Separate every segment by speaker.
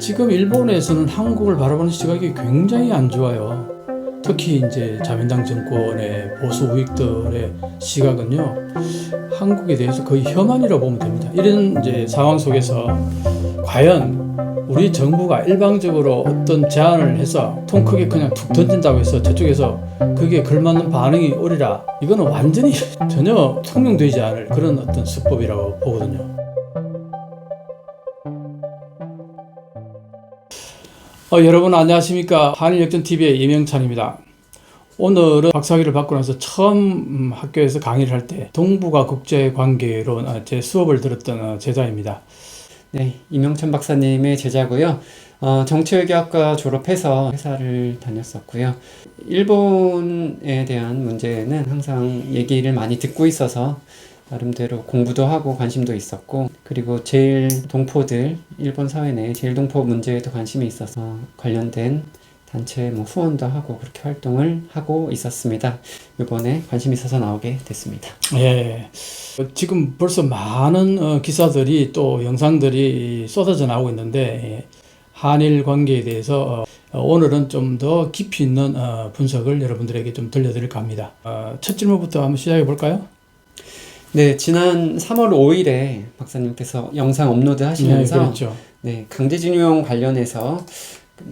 Speaker 1: 지금 일본에서는 한국을 바라보는 시각이 굉장히 안 좋아요. 특히 이제 자민당 정권의 보수 우익들의 시각은요, 한국에 대해서 거의 혐한이라고 보면 됩니다. 이런 이제 상황 속에서 과연 우리 정부가 일방적으로 어떤 제안을 해서 통 크게 그냥 툭 던진다고 해서 저쪽에서 그게 걸맞는 반응이 오리라 이거는 완전히 전혀 통용되지 않을 그런 어떤 수법이라고 보거든요. 어, 여러분 안녕하십니까 한일역전TV의 이명찬입니다. 오늘은 박사학위를 받고 나서 처음 음, 학교에서 강의를 할 때 동북아 국제관계론 아, 제 수업을 들었던 어, 제자입니다.
Speaker 2: 네, 이명찬 박사님의 제자고요. 어, 정치외교학과 졸업해서 회사를 다녔었고요. 일본에 대한 문제는 항상 얘기를 많이 듣고 있어서 나름대로 공부도 하고 관심도 있었고 그리고 제일 동포들 일본 사회 내 제일 동포 문제에도 관심이 있어서 관련된 단체 뭐 후원도 하고 그렇게 활동을 하고 있었습니다. 이번에 관심 있어서 나오게 됐습니다.
Speaker 1: 예. 어, 지금 벌써 많은 어, 기사들이 또 영상들이 쏟아져 나오고 있는데 예, 한일 관계에 대해서 어, 오늘은 좀 더 깊이 있는 어, 분석을 여러분들에게 좀 들려드릴까 합니다. 어, 첫 질문부터 한번 시작해 볼까요?
Speaker 2: 네, 지난 3월 5일에 박사님께서 영상 업로드
Speaker 1: 네,
Speaker 2: 하시면서
Speaker 1: 그렇죠.
Speaker 2: 네, 강제징용 관련해서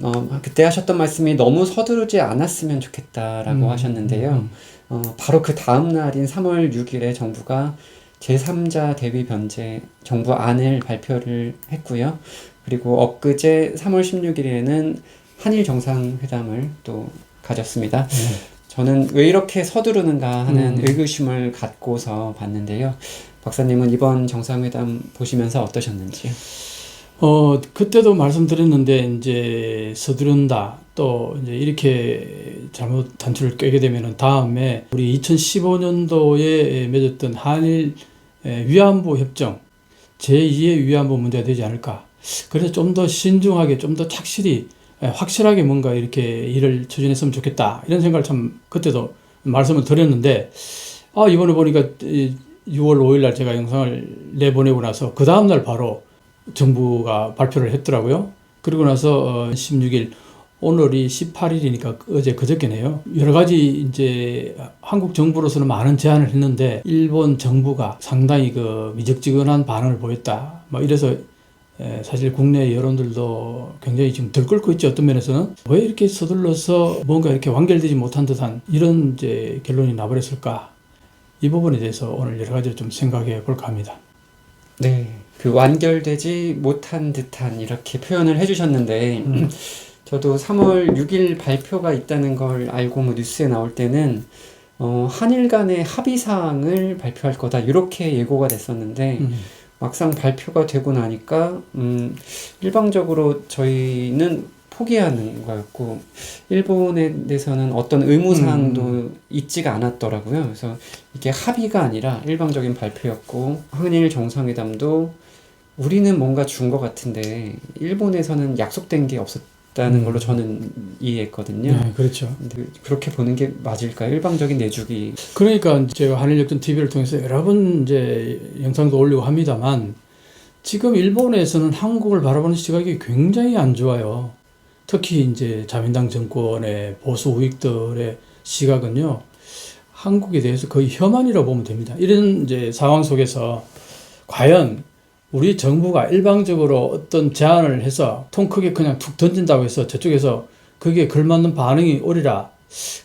Speaker 2: 어, 그때 하셨던 말씀이 너무 서두르지 않았으면 좋겠다라고
Speaker 1: 음,
Speaker 2: 하셨는데요.
Speaker 1: 음,
Speaker 2: 어, 바로 그 다음 날인 3월 6일에 정부가 제3자 대위 변제 정부 안을 발표를 했고요. 그리고 엊그제 3월 16일에는 한일 정상회담을 또 가졌습니다.
Speaker 1: 네.
Speaker 2: 저는 왜 이렇게 서두르는가 하는
Speaker 1: 음.
Speaker 2: 의구심을 갖고서 봤는데요. 박사님은 이번 정상회담 보시면서 어떠셨는지요?
Speaker 1: 어, 그때도 말씀드렸는데, 이제 서두른다. 또, 이제 이렇게 잘못 단추를 꿰게 되면은 다음에 우리 2015년도에 맺었던 한일 에, 위안부 협정, 제2의 위안부 문제가 되지 않을까. 그래서 좀 더 신중하게, 좀 더 착실히, 에, 확실하게 뭔가 이렇게 일을 추진했으면 좋겠다. 이런 생각을 참 그때도 말씀을 드렸는데, 아, 이번에 보니까 이 6월 5일 날 제가 영상을 내보내고 나서 그 다음 날 바로 정부가 발표를 했더라고요. 그리고 나서 어, 16일 오늘이 18일이니까 어제 그저께네요. 여러 가지 이제 한국 정부로서는 많은 제안을 했는데 일본 정부가 상당히 그 미적지근한 반응을 보였다. 뭐 이래서 에, 사실 국내 여론들도 굉장히 지금 들끓고 있죠. 어떤 면에서는 왜 이렇게 서둘러서 뭔가 이렇게 완결되지 못한 듯한 이런 이제 결론이 나버렸을까? 이 부분에 대해서 오늘 여러 가지를 좀 생각해 볼까 합니다.
Speaker 2: 네, 그 완결되지 못한 듯한 이렇게 표현을 해주셨는데,
Speaker 1: 음.
Speaker 2: 저도 3월 6일 발표가 있다는 걸 알고 뭐 뉴스에 나올 때는, 어, 한일 간의 합의 사항을 발표할 거다, 이렇게 예고가 됐었는데,
Speaker 1: 음.
Speaker 2: 막상 발표가 되고 나니까, 음, 일방적으로 저희는 포기하는 거였고, 일본에 대해서는 어떤 의무 사항도 있지가 않았더라고요. 그래서 이게 합의가 아니라 일방적인 발표였고, 한일 정상회담도 우리는 뭔가 준 것 같은데, 일본에서는 약속된 게 없었 다는
Speaker 1: 음.
Speaker 2: 걸로 저는 이해했거든요.
Speaker 1: 네, 그렇죠.
Speaker 2: 그렇게 보는 게 맞을까요? 일방적인 내주기.
Speaker 1: 그러니까 제가 한일역전 TV를 통해서 여러 번 이제 영상도 올리고 합니다만 지금 일본에서는 한국을 바라보는 시각이 굉장히 안 좋아요. 특히 이제 자민당 정권의 보수 우익들의 시각은요. 한국에 대해서 거의 혐한이라고 보면 됩니다. 이런 이제 상황 속에서 과연 우리 정부가 일방적으로 어떤 제안을 해서 통 크게 그냥 툭 던진다고 해서 저쪽에서 그게 걸맞는 반응이 오리라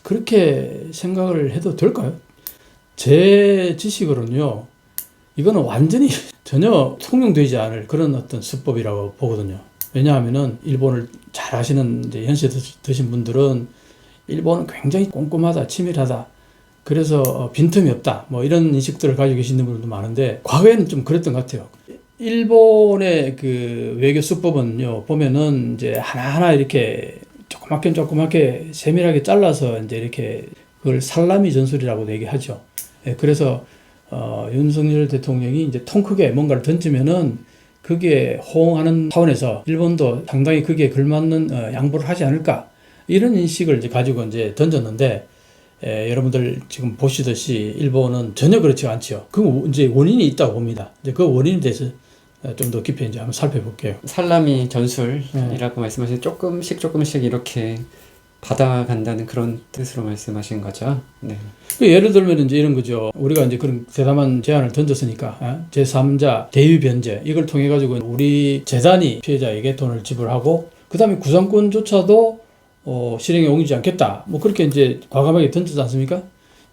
Speaker 1: 그렇게 생각을 해도 될까요? 제 지식으로는요, 이거는 완전히 전혀 통용되지 않을 그런 어떤 수법이라고 보거든요. 왜냐하면은 일본을 잘 아시는 이제 연세 드- 드신 분들은 일본은 굉장히 꼼꼼하다, 치밀하다. 그래서 어, 빈틈이 없다. 뭐 이런 인식들을 가지고 계시는 분들도 많은데 과거에는 좀 그랬던 것 같아요. 일본의 그 외교 수법은요 보면은 이제 하나하나 이렇게 조그맣게 조그맣게 세밀하게 잘라서 이제 이렇게 그걸 살라미 전술이라고 얘기하죠. 예, 그래서 어, 윤석열 대통령이 이제 통 크게 뭔가를 던지면은 그게 호응하는 차원에서 일본도 상당히 그게 걸맞는 어, 양보를 하지 않을까 이런 인식을 이제 가지고 이제 던졌는데 에, 여러분들 지금 보시듯이 일본은 전혀 그렇지 않죠. 그 이제 원인이 있다고 봅니다. 이제 그 원인에 대해서 좀 더 깊이 이제 한번 살펴볼게요.
Speaker 2: 살라미 전술이라고
Speaker 1: 네.
Speaker 2: 말씀하신 조금씩 조금씩 이렇게 받아간다는 그런 뜻으로 말씀하신 거죠. 네.
Speaker 1: 그 예를 들면 이제 이런 거죠. 우리가 이제 그런 대담한 제안을 던졌으니까 어? 제3자 대위 변제 이걸 통해 가지고 우리 재단이 피해자에게 돈을 지불하고 그다음에 구상권조차도 어, 실행에 옮기지 않겠다. 뭐 그렇게 이제 과감하게 던지지 않습니까?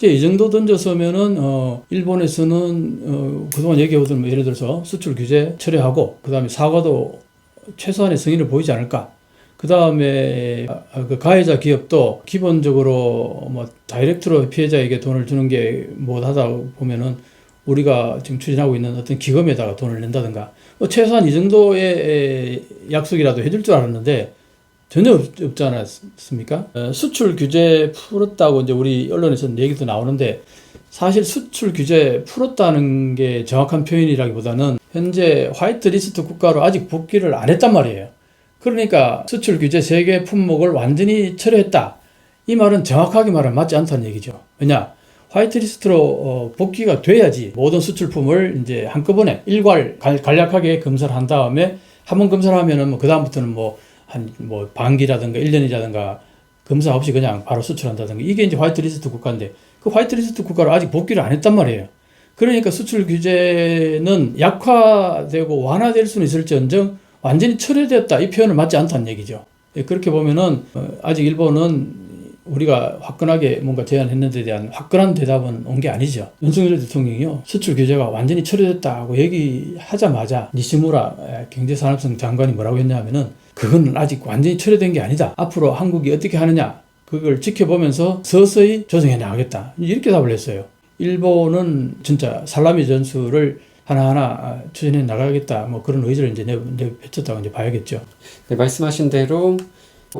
Speaker 1: 이제 이 정도 던졌으면은 어, 일본에서는 어, 그동안 얘기해오던 뭐 예를 들어서 수출 규제 철회하고 그다음에 사과도 최소한의 승인을 보이지 않을까. 그 다음에 그 가해자 기업도 기본적으로 뭐 다이렉트로 피해자에게 돈을 주는 게 못하다 보면은 우리가 지금 추진하고 있는 어떤 기금에다가 돈을 낸다든가 뭐 최소한 이 정도의 약속이라도 해줄 줄 알았는데 전혀 없, 없지 않았습니까? 어, 수출 규제 풀었다고 이제 우리 언론에서 얘기도 나오는데 사실 수출 규제 풀었다는 게 정확한 표현이라기보다는 현재 화이트 리스트 국가로 아직 복귀를 안 했단 말이에요. 그러니까 수출 규제 세 개 품목을 완전히 철회했다. 이 말은 정확하게 말하면 맞지 않다는 얘기죠. 왜냐? 화이트리스트로 어, 복귀가 돼야지 모든 수출품을 이제 한꺼번에 일괄 간- 간략하게 검사를 한 다음에 한 번 검사를 하면은 뭐 그다음부터는 뭐 한 뭐 반기라든가 1년이라든가 검사 없이 그냥 바로 수출한다든가 이게 이제 화이트리스트 국가인데 그 화이트리스트 국가로 아직 복귀를 안 했단 말이에요. 그러니까 수출 규제는 약화되고 완화될 수는 있을지언정 완전히 철회됐다 이 표현은 맞지 않다는 얘기죠. 예, 그렇게 보면은 어, 아직 일본은 우리가 화끈하게 뭔가 제안했는데 대한 화끈한 대답은 온 게 아니죠. 윤석열 대통령이요 수출 규제가 완전히 철회됐다고 얘기하자마자 니시무라 에, 경제산업성 장관이 뭐라고 했냐면은 그건 아직 완전히 철회된 게 아니다. 앞으로 한국이 어떻게 하느냐 그걸 지켜보면서 서서히 조정해 나가겠다 이렇게 답을 했어요. 일본은 진짜 살라미 전술을 하나하나 아, 추진해 나가겠다 뭐 그런 의지를 이제 내, 내뱉었다고 이제 봐야겠죠.
Speaker 2: 네, 말씀하신 대로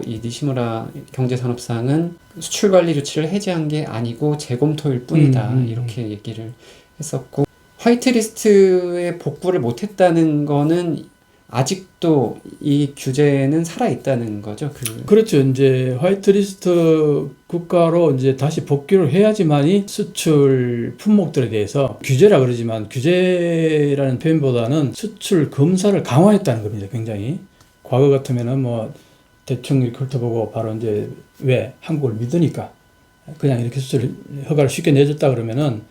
Speaker 2: 이 니시무라 경제산업상은 수출 관리 조치를 해제한 게 아니고 재검토일 뿐이다
Speaker 1: 음, 음,
Speaker 2: 이렇게 얘기를 했었고 화이트리스트에 복구를 못했다는 거는 아직도 이 규제는 살아 있다는 거죠. 그
Speaker 1: 그렇죠. 이제 화이트리스트 국가로 이제 다시 복귀를 해야지만이 수출 품목들에 대해서 규제라 그러지만 규제라는 표현보다는 수출 검사를 강화했다는 겁니다. 굉장히 과거 같으면은 뭐 대충 이렇게 훑어보고 바로 이제 왜 한국을 믿으니까 그냥 이렇게 수출 허가를 쉽게 내줬다 그러면은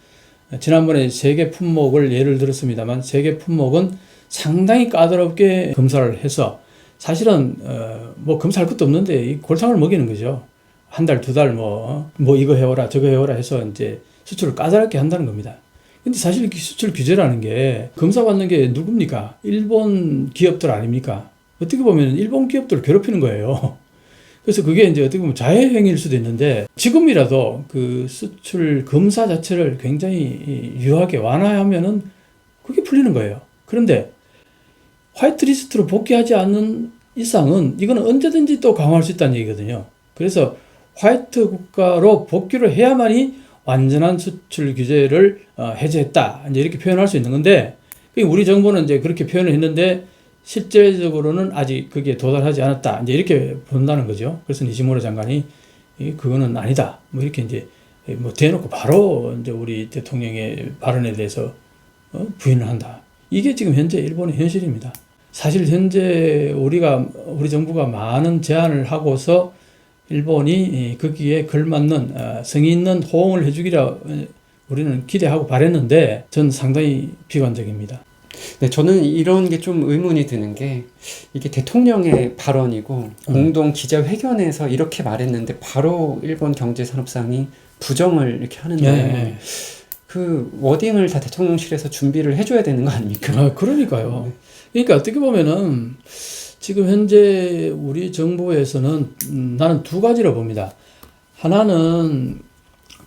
Speaker 1: 지난번에 세개 품목을 예를 들었습니다만 세개 품목은 상당히 까다롭게 검사를 해서 사실은 어, 뭐 검사할 것도 없는데 이 골탕을 먹이는 거죠. 한 달, 두 달 뭐, 뭐 이거 해오라, 저거 해오라 해서 이제 수출을 까다롭게 한다는 겁니다. 근데 사실 이 수출 규제라는 게 검사받는 게 누굽니까? 일본 기업들 아닙니까? 어떻게 보면 일본 기업들을 괴롭히는 거예요. 그래서 그게 이제 어떻게 보면 자해행위일 수도 있는데 지금이라도 그 수출 검사 자체를 굉장히 유하게 완화하면은 그게 풀리는 거예요. 그런데 화이트리스트로 복귀하지 않는 이상은 이거는 언제든지 또 강화할 수 있다는 얘기거든요. 그래서 화이트 국가로 복귀를 해야만이 완전한 수출 규제를 어, 해제했다. 이제 이렇게 표현할 수 있는 건데 그 우리 정부는 이제 그렇게 표현을 했는데 실제적으로는 아직 그게 도달하지 않았다. 이제 이렇게 본다는 거죠. 그래서 니시무라 장관이 이 그거는 아니다. 뭐 이렇게 이제 뭐 대놓고 바로 이제 우리 대통령의 발언에 대해서 어, 부인을 한다. 이게 지금 현재 일본의 현실입니다. 사실 현재 우리가 우리 정부가 많은 제안을 하고서 일본이 이 거기에 걸맞는 어, 성의 있는 호응을 해주기라 어, 우리는 기대하고 바랬는데 전 상당히 비관적입니다.
Speaker 2: 네, 저는 이런 게 좀 의문이 드는 게 이게 대통령의 발언이고 공동 기자회견에서 이렇게 말했는데 바로 일본 경제산업상이 부정을 이렇게 하는데
Speaker 1: 네.
Speaker 2: 그 워딩을 다 대통령실에서 준비를 해줘야 되는 거 아닙니까?
Speaker 1: 아, 그러니까요. 그러니까 어떻게 보면은 지금 현재 우리 정부에서는 음, 나는 두 가지로 봅니다. 하나는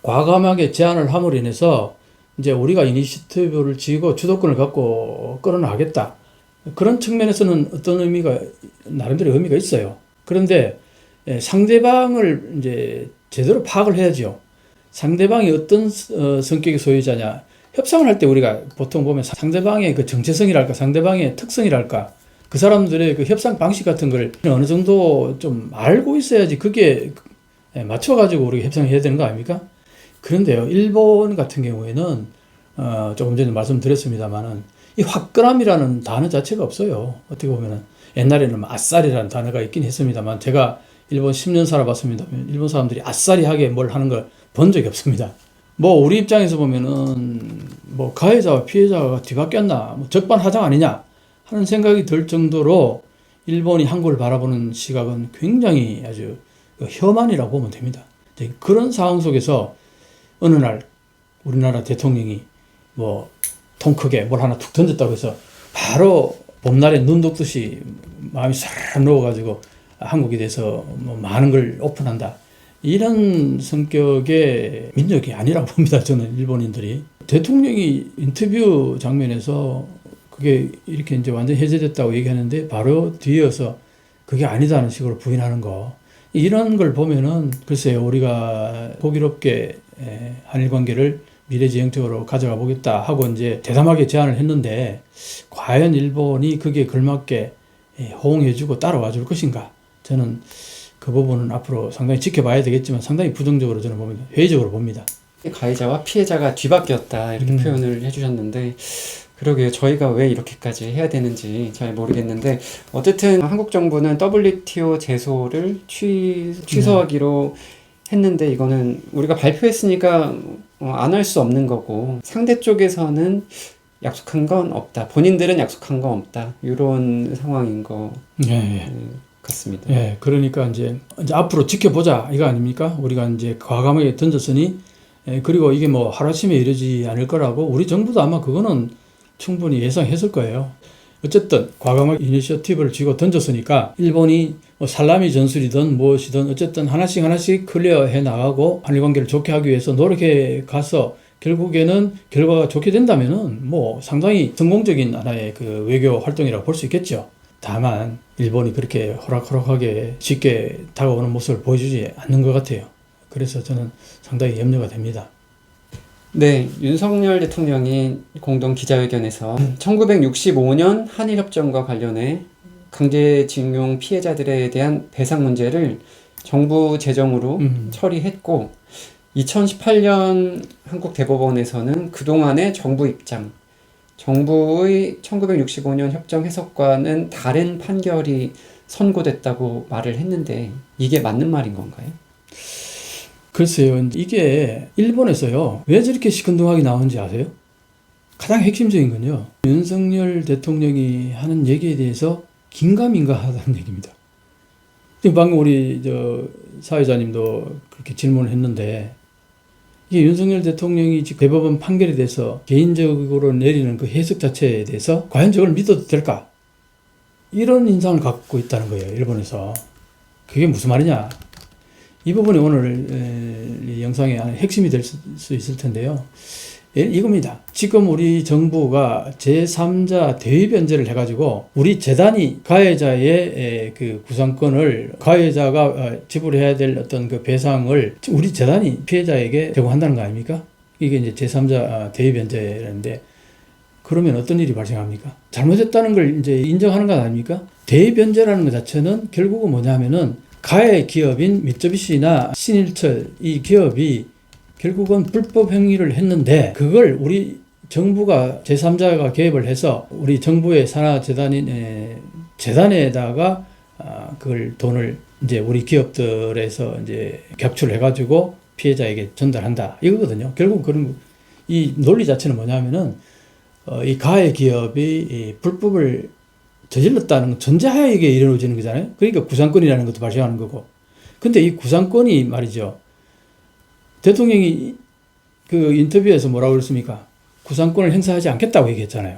Speaker 1: 과감하게 제안을 함으로 인해서 이제 우리가 이니시티브를 쥐고 주도권을 갖고 끌어나가겠다. 그런 측면에서는 어떤 의미가 나름대로 의미가 있어요. 그런데 예, 상대방을 이제 제대로 파악을 해야죠. 상대방이 어떤 어, 성격의 소유자냐. 협상을 할 때 우리가 보통 보면 상대방의 그 정체성이랄까, 상대방의 특성이랄까, 그 사람들의 그 협상 방식 같은 걸 어느 정도 좀 알고 있어야지 그게 예, 맞춰가지고 우리가 협상을 해야 되는 거 아닙니까? 그런데요, 일본 같은 경우에는 어, 조금 전에 말씀드렸습니다만은 이 화끈함이라는 단어 자체가 없어요. 어떻게 보면은 옛날에는 뭐 아싸리라는 단어가 있긴 했습니다만 제가 일본 10년 살아봤습니다. 일본 사람들이 아싸리하게 뭘 하는 걸 본 적이 없습니다. 뭐 우리 입장에서 보면은 뭐 가해자와 피해자가 뒤바뀌었나 뭐 적반하장 아니냐 하는 생각이 들 정도로 일본이 한국을 바라보는 시각은 굉장히 아주 그 혐한이라고 보면 됩니다. 그런 상황 속에서 어느 날 우리나라 대통령이 뭐 통 크게 뭘 하나 툭 던졌다고 해서 바로 봄날에 눈 녹듯이 마음이 싹 녹아가지고 한국에 대해서 뭐 많은 걸 오픈한다. 이런 성격의 민족이 아니라고 봅니다. 저는 일본인들이 대통령이 인터뷰 장면에서 그게 이렇게 이제 완전 해제됐다고 얘기하는데 바로 뒤이어서 그게 아니다는 식으로 부인하는 거 이런 걸 보면은 글쎄요 우리가 호기롭게 에, 한일 관계를 미래지향적으로 가져가 보겠다 하고 이제 대담하게 제안을 했는데 과연 일본이 거기에 걸맞게 에, 호응해주고 따라와 줄 것인가 저는 그 부분은 앞으로 상당히 지켜봐야 되겠지만 상당히 부정적으로 저는 봅니다 회의적으로 봅니다.
Speaker 2: 가해자와 피해자가 뒤바뀌었다 이렇게
Speaker 1: 음.
Speaker 2: 표현을 해주셨는데 그러게요 저희가 왜 이렇게까지 해야 되는지 잘 모르겠는데 어쨌든 한국 정부는 WTO 제소를 취, 취소하기로 했는데 이거는 우리가 발표했으니까 어, 안할 수 없는 거고 상대 쪽에서는 약속한 건 없다 본인들은 약속한 건 없다 이런 상황인 것
Speaker 1: 예, 예.
Speaker 2: 같습니다.
Speaker 1: 예, 그러니까 이제, 이제 앞으로 지켜보자 이거 아닙니까? 우리가 이제 과감하게 던졌으니 예, 그리고 이게 뭐 하루아침에 이르지 않을 거라고 우리 정부도 아마 그거는 충분히 예상했을 거예요. 어쨌든 과감하게 이니셔티브를 쥐고 던졌으니까 일본이 뭐 살라미 전술이든 무엇이든 어쨌든 하나씩 하나씩 클리어해 나가고 한일 관계를 좋게 하기 위해서 노력해 가서 결국에는 결과가 좋게 된다면은 뭐 상당히 성공적인 하나의 그 외교 활동이라고 볼 수 있겠죠. 다만 일본이 그렇게 호락호락하게 쉽게 다가오는 모습을 보여주지 않는 것 같아요. 그래서 저는 상당히 염려가 됩니다.
Speaker 2: 네, 윤석열 대통령이 공동 기자회견에서 1965년 한일협정과 관련해 강제징용 피해자들에 대한 배상 문제를 정부 재정으로
Speaker 1: 음.
Speaker 2: 처리했고 2018년 한국 대법원에서는 그동안의 정부 입장, 정부의 1965년 협정 해석과는 다른 판결이 선고됐다고 말을 했는데 이게 맞는 말인 건가요?
Speaker 1: 글쎄요, 이게 일본에서요, 왜 저렇게 시큰둥하게 나오는지 아세요? 가장 핵심적인 건요, 윤석열 대통령이 하는 얘기에 대해서 긴가민가 하다는 얘기입니다. 방금 우리 저 사회자님도 그렇게 질문을 했는데, 이게 윤석열 대통령이 지금 대법원 판결에 대해서 개인적으로 내리는 그 해석 자체에 대해서 과연 저걸 믿어도 될까? 이런 인상을 갖고 있다는 거예요, 일본에서. 그게 무슨 말이냐? 이 부분이 오늘 에, 이 영상의 핵심이 될 수 있을 텐데요. 예, 이겁니다. 지금 우리 정부가 제3자 대위 변제를 해가지고 우리 재단이 가해자의 에, 그 구상권을 가해자가 어, 지불해야 될 어떤 그 배상을 우리 재단이 피해자에게 제공한다는 거 아닙니까? 이게 이제 제3자 대위 변제라는데 그러면 어떤 일이 발생합니까? 잘못했다는 걸 이제 인정하는 것 아닙니까? 대위 변제라는 것 자체는 결국은 뭐냐면은 가해 기업인 미쯔비시나 신일철 이 기업이 결국은 불법 행위를 했는데 그걸 우리 정부가 제3자가 개입을 해서 우리 정부의 산하재단인 에, 재단에다가 아, 그걸 돈을 이제 우리 기업들에서 이제 격출해 가지고 피해자에게 전달한다 이거거든요. 결국 그런 거- 이 논리 자체는 뭐냐면은 어, 이 가해 기업이 이 불법을 저질렀다는 전제하에 이게 이루어지는 거잖아요. 그러니까 구상권이라는 것도 발생하는 거고. 근데 이 구상권이 말이죠. 대통령이 그 인터뷰에서 뭐라고 그랬습니까? 구상권을 행사하지 않겠다고 얘기했잖아요.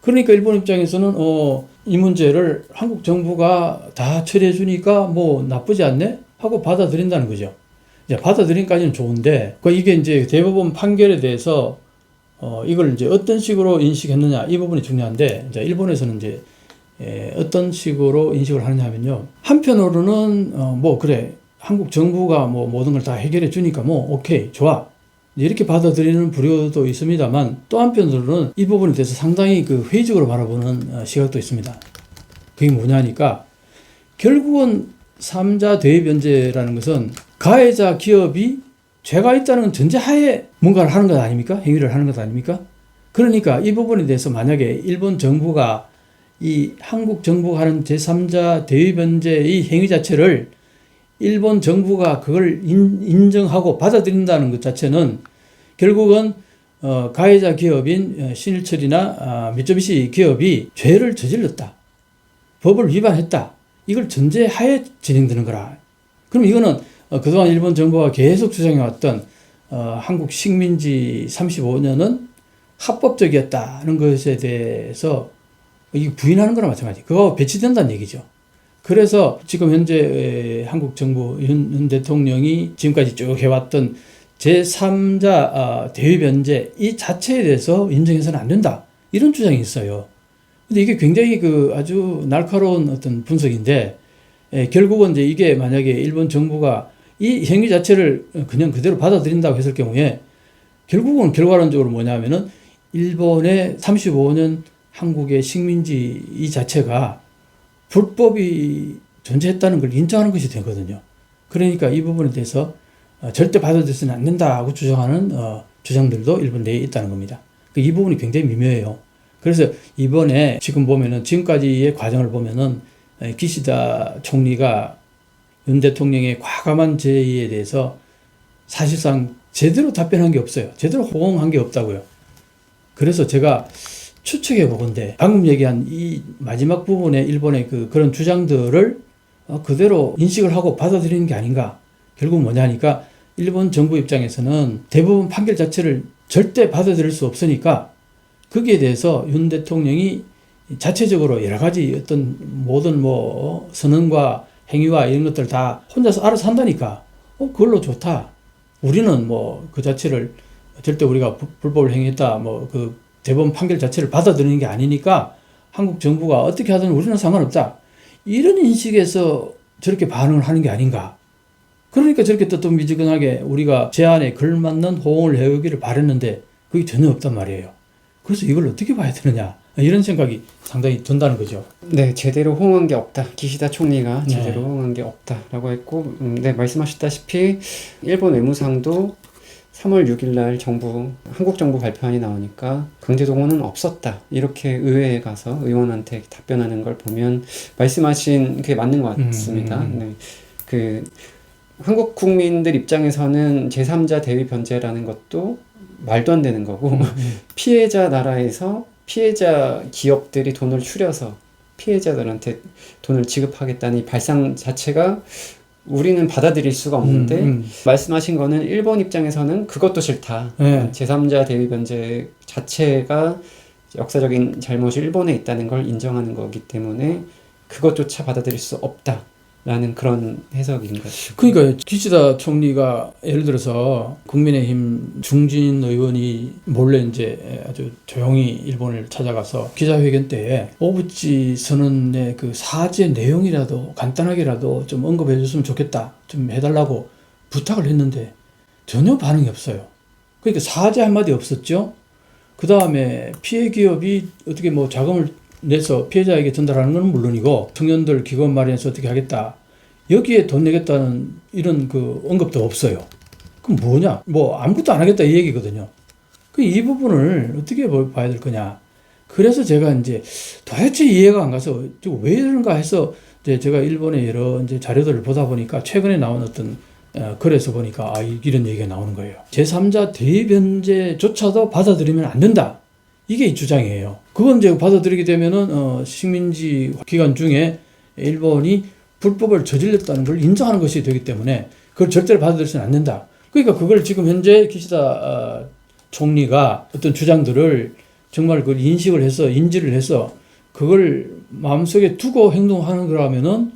Speaker 1: 그러니까 일본 입장에서는 어, 이 문제를 한국 정부가 다 처리해 주니까 뭐 나쁘지 않네 하고 받아들인다는 거죠. 이제 받아들인까지는 좋은데 그 이게 이제 대법원 판결에 대해서 어, 이걸 이제 어떤 식으로 인식했느냐 이 부분이 중요한데 이제 일본에서는 이제 에, 어떤 식으로 인식을 하느냐 하면요. 한편으로는 어, 뭐 그래 한국 정부가 뭐 모든 걸 다 해결해 주니까 뭐 오케이 좋아 이렇게 받아들이는 부류도 있습니다만 또 한편으로는 이 부분에 대해서 상당히 그 회의적으로 바라보는 어, 시각도 있습니다. 그게 뭐냐니까 결국은 삼자 대위 변제라는 것은 가해자 기업이 죄가 있다는 전제하에 뭔가를 하는 것 아닙니까? 행위를 하는 것 아닙니까? 그러니까 이 부분에 대해서 만약에 일본 정부가 이 한국 정부가 하는 제3자 대위 변제의 행위 자체를 일본 정부가 그걸 인, 인정하고 받아들인다는 것 자체는 결국은 어, 가해자 기업인 어, 신일철이나 아, 미쯔비시 기업이 죄를 저질렀다. 법을 위반했다. 이걸 전제하에 진행되는 거라. 그럼 이거는 어, 그동안 일본 정부가 계속 주장해왔던 어, 한국 식민지 35년은 합법적이었다는 것에 대해서 이 부인하는 거나 마찬가지. 그거 배치된다는 얘기죠. 그래서 지금 현재 에, 한국 정부 윤, 윤 대통령이 지금까지 쭉 해왔던 제3자 대위 변제 이 자체에 대해서 인정해서는 안 된다. 이런 주장이 있어요. 근데 이게 굉장히 그 아주 날카로운 어떤 분석인데 에, 결국은 이제 이게 만약에 일본 정부가 이 행위 자체를 그냥 그대로 받아들인다고 했을 경우에 결국은 결과론적으로 뭐냐면은 일본의 35년 한국의 식민지 이 자체가 불법이 존재했다는 걸 인정하는 것이 되거든요. 그러니까 이 부분에 대해서 어, 절대 받아들여서는 안 된다고 주장하는 어, 주장들도 일본 내에 있다는 겁니다. 그이 부분이 굉장히 미묘해요. 그래서 이번에 지금 보면은 지금까지의 과정을 보면은 에, 기시다 총리가 윤 대통령의 과감한 제의에 대해서 사실상 제대로 답변한 게 없어요. 제대로 호응한 게 없다고요. 그래서 제가 추측해 보건데 방금 얘기한 이 마지막 부분에 일본의 그 그런 주장들을 어, 그대로 인식을 하고 받아들이는 게 아닌가. 결국 뭐냐니까 일본 정부 입장에서는 대부분 판결 자체를 절대 받아들일 수 없으니까 거기에 대해서 윤 대통령이 자체적으로 여러 가지 어떤 모든 뭐 선언과 행위와 이런 것들 다 혼자서 알아서 한다니까. 어, 그걸로 좋다. 우리는 뭐 그 자체를 절대 우리가 불- 불법을 행했다. 뭐그 대법원 판결 자체를 받아들이는 게 아니니까 한국 정부가 어떻게 하든 우리는 상관없다. 이런 인식에서 저렇게 반응을 하는 게 아닌가. 그러니까 저렇게 뜨뜻미지근하게 우리가 제안에 걸맞는 호응을 해오기를 바랬는데 그게 전혀 없단 말이에요. 그래서 이걸 어떻게 봐야 되느냐. 이런 생각이 상당히 든다는 거죠.
Speaker 2: 네, 제대로 호응한 게 없다. 기시다 총리가
Speaker 1: 네.
Speaker 2: 제대로 호응한 게 없다라고 했고, 음, 네, 말씀하셨다시피 일본 외무상도 3월 6일 날 정부 한국 정부 발표안이 나오니까 강제 동원은 없었다. 이렇게 의회에 가서 의원한테 답변하는 걸 보면 말씀하신 그게 맞는 것 같습니다.
Speaker 1: 음, 음.
Speaker 2: 네. 그 한국 국민들 입장에서는 제3자 대위 변제라는 것도 말도 안 되는 거고 피해자 나라에서 피해자 기업들이 돈을 추려서 피해자들한테 돈을 지급하겠다는 이 발상 자체가 우리는 받아들일 수가 없는데
Speaker 1: 음, 음.
Speaker 2: 말씀하신 거는 일본 입장에서는 그것도 싫다.
Speaker 1: 네.
Speaker 2: 제3자 대위 변제 자체가 역사적인 잘못이 일본에 있다는 걸 인정하는 거기 때문에 그것조차 받아들일 수 없다 라는 그런 해석인 거죠.
Speaker 1: 그러니까 기시다 총리가 예를 들어서 국민의힘 중진 의원이 몰래 이제 아주 조용히 일본을 찾아가서 기자회견 때에 오부치 선언의 그 사죄 내용이라도 간단하게라도 좀 언급해 줬으면 좋겠다. 좀 해달라고 부탁을 했는데 전혀 반응이 없어요. 그러니까 사죄 한마디 없었죠. 그 다음에 피해 기업이 어떻게 뭐 자금을 내서 피해자에게 전달하는 건 물론이고 청년들 기관 마련해서 어떻게 하겠다. 여기에 돈 내겠다는 이런 그 언급도 없어요. 그럼 뭐냐? 뭐 아무것도 안 하겠다 이 얘기거든요. 그 이 부분을 어떻게 보- 봐야 될 거냐? 그래서 제가 이제 도대체 이해가 안 가서 왜 이러는가 해서 이제 제가 일본의 여러 이제 자료들을 보다 보니까 최근에 나온 어떤 어, 글에서 보니까 아 이- 이런 얘기가 나오는 거예요. 제3자 대변제조차도 받아들이면 안 된다. 이게 이 주장이에요. 그건 이제 받아들이게 되면은 어, 식민지 기간 중에 일본이 불법을 저질렀다는 걸 인정하는 것이 되기 때문에 그걸 절대로 받아들여서는 안 된다. 그러니까 그걸 지금 현재 기시다 어, 총리가 어떤 주장들을 정말 그걸 인식을 해서 인지를 해서 그걸 마음속에 두고 행동하는 거라면은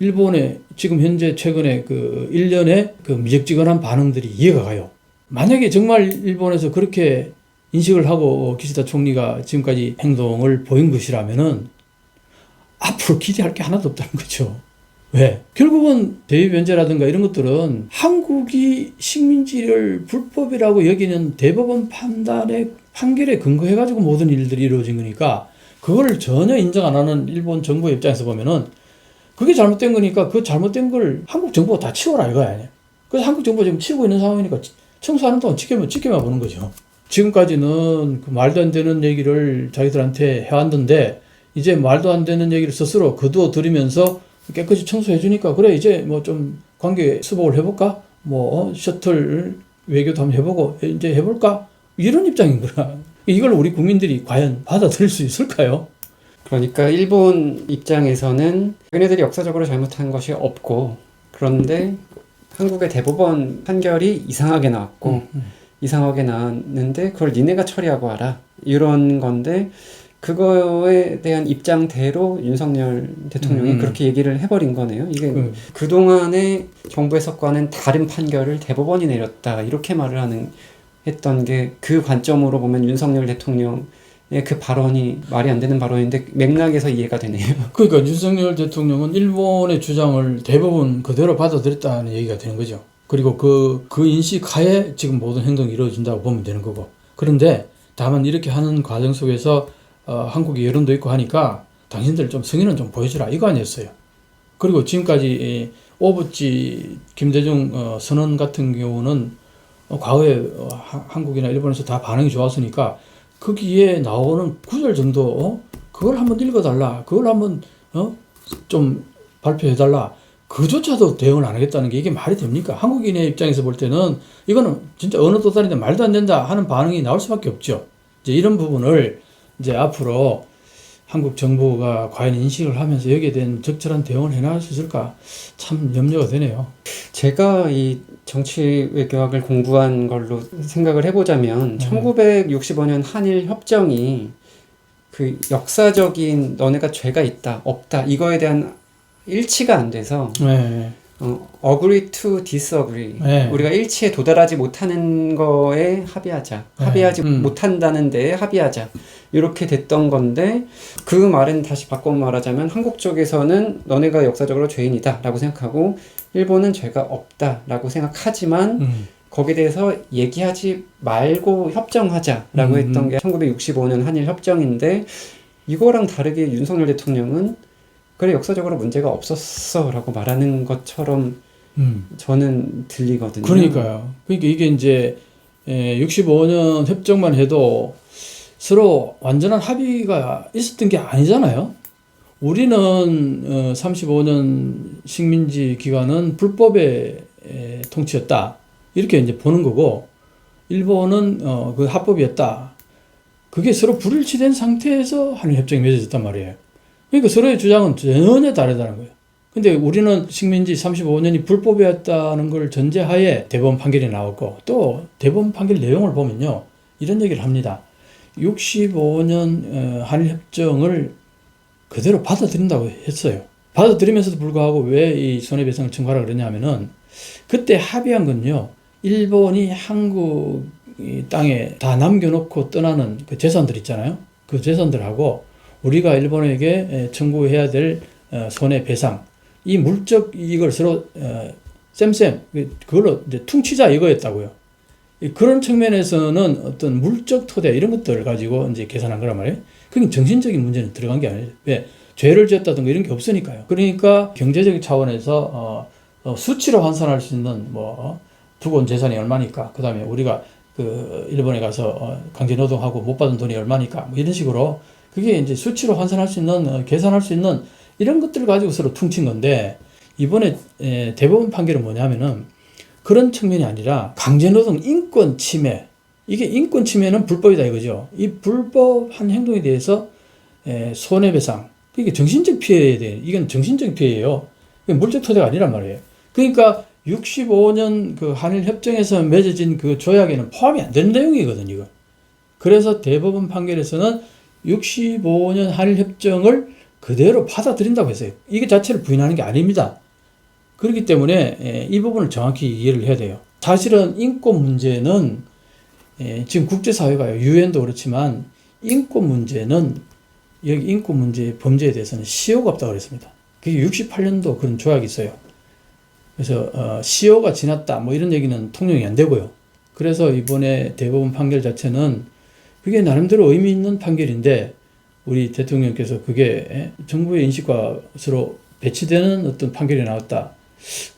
Speaker 1: 일본의 지금 현재 최근에 그 일련의 그 미적지근한 반응들이 이해가 가요. 만약에 정말 일본에서 그렇게 인식을 하고 기시다 총리가 지금까지 행동을 보인 것이라면은 앞으로 기대할 게 하나도 없다는 거죠. 왜? 결국은 대위 변제라든가 이런 것들은 한국이 식민지를 불법이라고 여기는 대법원 판단의 판결에 근거해가지고 모든 일들이 이루어진 거니까 그거를 전혀 인정 안 하는 일본 정부 입장에서 보면은 그게 잘못된 거니까 그 잘못된 걸 한국 정부가 다 치워라 이거 아니에요. 그래서 한국 정부가 지금 치우고 있는 상황이니까 청소하는 동안 지켜만, 지켜만 보는 거죠. 지금까지는 그 말도 안 되는 얘기를 자기들한테 해왔는데 이제 말도 안 되는 얘기를 스스로 거두어 들이면서 깨끗이 청소해 주니까 그래 이제 뭐 좀 관계 수복을 해볼까? 뭐 어, 셔틀 외교도 한번 해보고 이제 해볼까? 이런 입장인 거야 이걸 우리 국민들이 과연 받아들일 수 있을까요?
Speaker 2: 그러니까 일본 입장에서는 얘네들이 역사적으로 잘못한 것이 없고 그런데 한국의 대법원 판결이 이상하게 나왔고 이상하게 나왔는데 그걸 니네가 처리하고 와라 이런 건데 그거에 대한 입장대로 윤석열 대통령이
Speaker 1: 음.
Speaker 2: 그렇게 얘기를 해버린 거네요. 이게
Speaker 1: 그,
Speaker 2: 그동안의 정부 해석과는 다른 판결을 대법원이 내렸다 이렇게 말을 하는 했던 게 그 관점으로 보면 윤석열 대통령의 그 발언이 말이 안 되는 발언인데 맥락에서 이해가 되네요.
Speaker 1: 그러니까 윤석열 대통령은 일본의 주장을 대부분 그대로 받아들였다는 얘기가 되는 거죠. 그리고 그, 그 인식 하에 지금 모든 행동이 이루어진다고 보면 되는 거고. 그런데 다만 이렇게 하는 과정 속에서 어, 한국의 여론도 있고 하니까 당신들 좀 승인은 좀 보여주라 이거 아니었어요. 그리고 지금까지 이 오부지 김대중 어, 선언 같은 경우는 어, 과거에 어, 하- 한국이나 일본에서 다 반응이 좋았으니까 거기에 나오는 구절 정도 어? 그걸 한번 읽어달라. 그걸 한번 어? 좀 발표해달라. 그조차도 대응을 안 하겠다는 게 이게 말이 됩니까? 한국인의 입장에서 볼 때는 이거는 진짜 어느 또 다른데 말도 안 된다 하는 반응이 나올 수밖에 없죠. 이제 이런 부분을 이제 앞으로 한국 정부가 과연 인식을 하면서 여기에 대한 적절한 대응을 해나갈 수 있을까 참 염려가 되네요.
Speaker 2: 제가 이 정치 외교학을 공부한 걸로 생각을 해보자면
Speaker 1: 네.
Speaker 2: 1965년 한일 협정이 그 역사적인 너네가 죄가 있다 없다 이거에 대한 일치가 안 돼서
Speaker 1: 네.
Speaker 2: 어, agree to disagree
Speaker 1: 네.
Speaker 2: 우리가 일치에 도달하지 못하는 거에 합의하자
Speaker 1: 네.
Speaker 2: 합의하지
Speaker 1: 음.
Speaker 2: 못한다는 데에 합의하자 이렇게 됐던 건데 그 말은 다시 바꿔 말하자면 한국 쪽에서는 너네가 역사적으로 죄인이다라고 생각하고 일본은 죄가 없다라고 생각하지만
Speaker 1: 음.
Speaker 2: 거기에 대해서 얘기하지 말고 협정하자라고
Speaker 1: 음,
Speaker 2: 했던 게 1965년 한일 협정인데 이거랑 다르게 윤석열 대통령은 그래 역사적으로 문제가 없었어라고 말하는 것처럼
Speaker 1: 음.
Speaker 2: 저는 들리거든요.
Speaker 1: 그러니까요. 그러니까 이게 이제 65년 협정만 해도 서로 완전한 합의가 있었던 게 아니잖아요. 우리는 어, 35년 식민지 기간은 불법의 에, 통치였다. 이렇게 이제 보는 거고, 일본은 어, 그 합법이었다. 그게 서로 불일치된 상태에서 한일 협정이 맺어졌단 말이에요. 그러니까 서로의 주장은 전혀 다르다는 거예요. 근데 우리는 식민지 35년이 불법이었다는 걸 전제하에 대법원 판결이 나왔고 또 대법원 판결 내용을 보면요. 이런 얘기를 합니다. 65년 어, 한일협정을 그대로 받아들인다고 했어요. 받아들이면서도 불구하고 왜 이 손해배상을 청구하라 그러냐면은 그때 합의한 건요. 일본이 한국 이 땅에 다 남겨놓고 떠나는 그 재산들 있잖아요. 그 재산들하고 우리가 일본에게 에, 청구해야 될 어, 손해배상 이 물적 이익을 서로 어, 쌤쌤 그- 그걸로 이제 퉁치자 이거였다고요. 이 그런 측면에서는 어떤 물적 토대 이런 것들을 가지고 이제 계산한 거란 말이에요. 그게 정신적인 문제는 들어간 게 아니에요. 왜 죄를 지었다든가 이런 게 없으니까요. 그러니까 경제적인 차원에서 어, 어, 수치로 환산할 수 있는 뭐 어, 두고 온 재산이 얼마니까 그 다음에 우리가 그 일본에 가서 어, 강제 노동하고 못 받은 돈이 얼마니까 뭐 이런 식으로 그게 이제 수치로 환산할 수 있는 어, 계산할 수 있는 이런 것들을 가지고 서로 퉁친 건데 이번에 에, 대법원 판결은 뭐냐면은 그런 측면이 아니라 강제노동 인권 침해 이게 인권 침해는 불법이다 이거죠. 이 불법한 행동에 대해서 에, 손해배상 이게 정신적 피해에 대해 이건 정신적 피해예요. 물적 토대가 아니란 말이에요. 그러니까 65년 그 한일 협정에서 맺어진 그 조약에는 포함이 안 되는 내용이거든요. 이거. 그래서 대법원 판결에서는 65년 한일 협정을 그대로 받아들인다고 했어요. 이게 자체를 부인하는 게 아닙니다. 그렇기 때문에 에, 이 부분을 정확히 이해를 해야 돼요. 사실은 인권 문제는 에, 지금 국제사회가요, 유엔도 그렇지만 인권 문제는 여기 인권 문제 범죄에 대해서는 시효가 없다고 그랬습니다. 그게 68년도 그런 조약이 있어요. 그래서 어, 시효가 지났다 뭐 이런 얘기는 통용이 안 되고요. 그래서 이번에 대법원 판결 자체는 그게 나름대로 의미 있는 판결인데 우리 대통령께서 그게 에, 정부의 인식과 서로 배치되는 어떤 판결이 나왔다.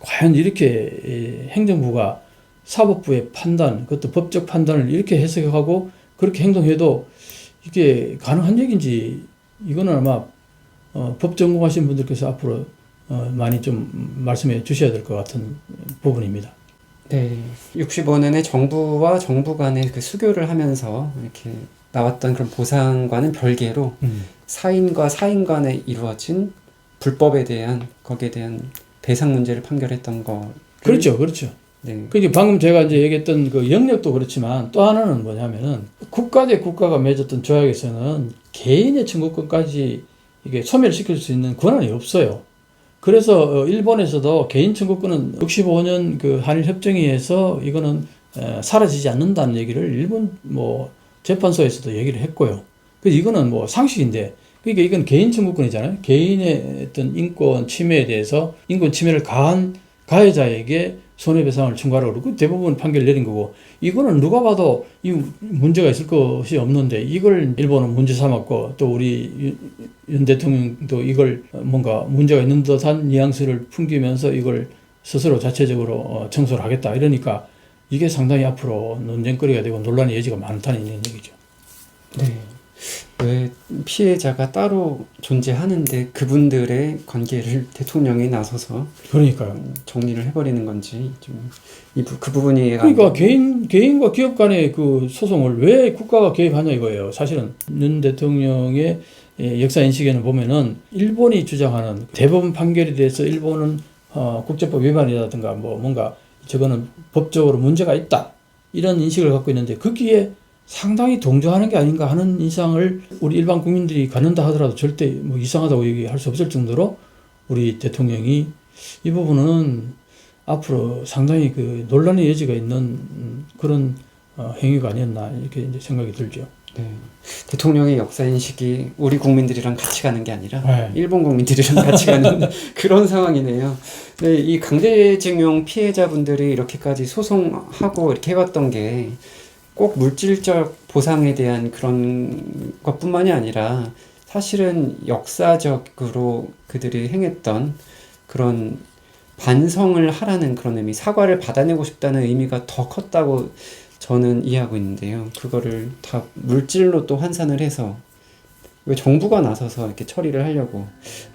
Speaker 1: 과연 이렇게 에, 행정부가 사법부의 판단, 그것도 법적 판단을 이렇게 해석하고 그렇게 행동해도 이게 가능한 얘기인지 이거는 아마 어, 법 전공하신 분들께서 앞으로 어, 많이 좀 말씀해 주셔야 될 것 같은 부분입니다.
Speaker 2: 네. 65년에 정부와 정부 간의 그 수교를 하면서 이렇게 나왔던 그런 보상과는 별개로 사인과 사인 간에 이루어진 불법에 대한 거기에 대한 배상 문제를 판결했던 거.
Speaker 1: 그렇죠, 그렇죠.
Speaker 2: 네.
Speaker 1: 그게 방금 제가 이제 얘기했던 그 영역도 그렇지만 또 하나는 뭐냐면은 국가 대 국가가 맺었던 조약에서는 개인의 청구권까지 이게 소멸시킬 수 있는 권한이 없어요. 그래서 어, 일본에서도 개인 청구권은 65년 그 한일 협정위에서 이거는 에, 사라지지 않는다는 얘기를 일본 뭐 재판소에서도 얘기를 했고요. 그래서 이거는 뭐 상식인데 그러니까 이건 개인 청구권이잖아요. 개인의 어떤 인권 침해에 대해서 인권 침해를 가한 가해자에게 손해배상을 청구하라고 그러고 대부분 판결 내린 거고 이거는 누가 봐도 이 문제가 있을 것이 없는데 이걸 일본은 문제 삼았고 또 우리 윤- 윤 대통령도 이걸 뭔가 문제가 있는 듯한 뉘앙스를 풍기면서 이걸 스스로 자체적으로 어, 청소를 하겠다 이러니까 이게 상당히 앞으로 논쟁거리가 되고 논란의 여지가 많다는 얘기죠.
Speaker 2: 피해자가 따로 존재하는데 그분들의 관계를 대통령이 나서서
Speaker 1: 그러니까요.
Speaker 2: 정리를 해버리는 건지 좀이그 부분이
Speaker 1: 그러니까
Speaker 2: 안.
Speaker 1: 개인 개인과 기업 간의 그 소송을 왜 국가가 개입하냐 이거예요. 사실은 윤 대통령의 예, 역사 인식에는 보면은 일본이 주장하는 대법원 판결에 대해서 일본은 어, 국제법 위반이라든가 뭐 뭔가 저거는 법적으로 문제가 있다 이런 인식을 갖고 있는데 거기에 상당히 동조하는 게 아닌가 하는 인상을 우리 일반 국민들이 갖는다 하더라도 절대 뭐 이상하다고 얘기할 수 없을 정도로 우리 대통령이 이 부분은 앞으로 상당히 그 논란의 여지가 있는 음, 그런 어, 행위가 아니었나 이렇게 이제 생각이 들죠.
Speaker 2: 네. 대통령의 역사 인식이 우리 국민들이랑 같이 가는 게 아니라
Speaker 1: 네.
Speaker 2: 일본 국민들이랑 같이 가는 그런 상황이네요. 네, 이 강제징용 피해자분들이 이렇게까지 소송하고 이렇게 해왔던 게 꼭 물질적 보상에 대한 그런 것뿐만이 아니라 사실은 역사적으로 그들이 행했던 그런 반성을 하라는 그런 의미, 사과를 받아내고 싶다는 의미가 더 컸다고 저는 이해하고 있는데요. 그거를 다 물질로 또 환산을 해서 왜 정부가 나서서 이렇게 처리를 하려고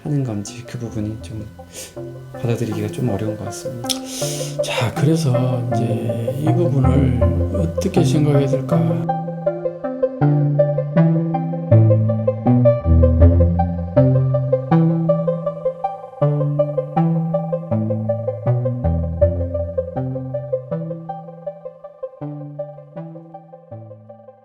Speaker 2: 하는 건지 그 부분이 좀 받아들이기가 좀 어려운 것 같습니다.
Speaker 1: 자, 그래서 이제 이 부분을 어떻게 생각해야 될까?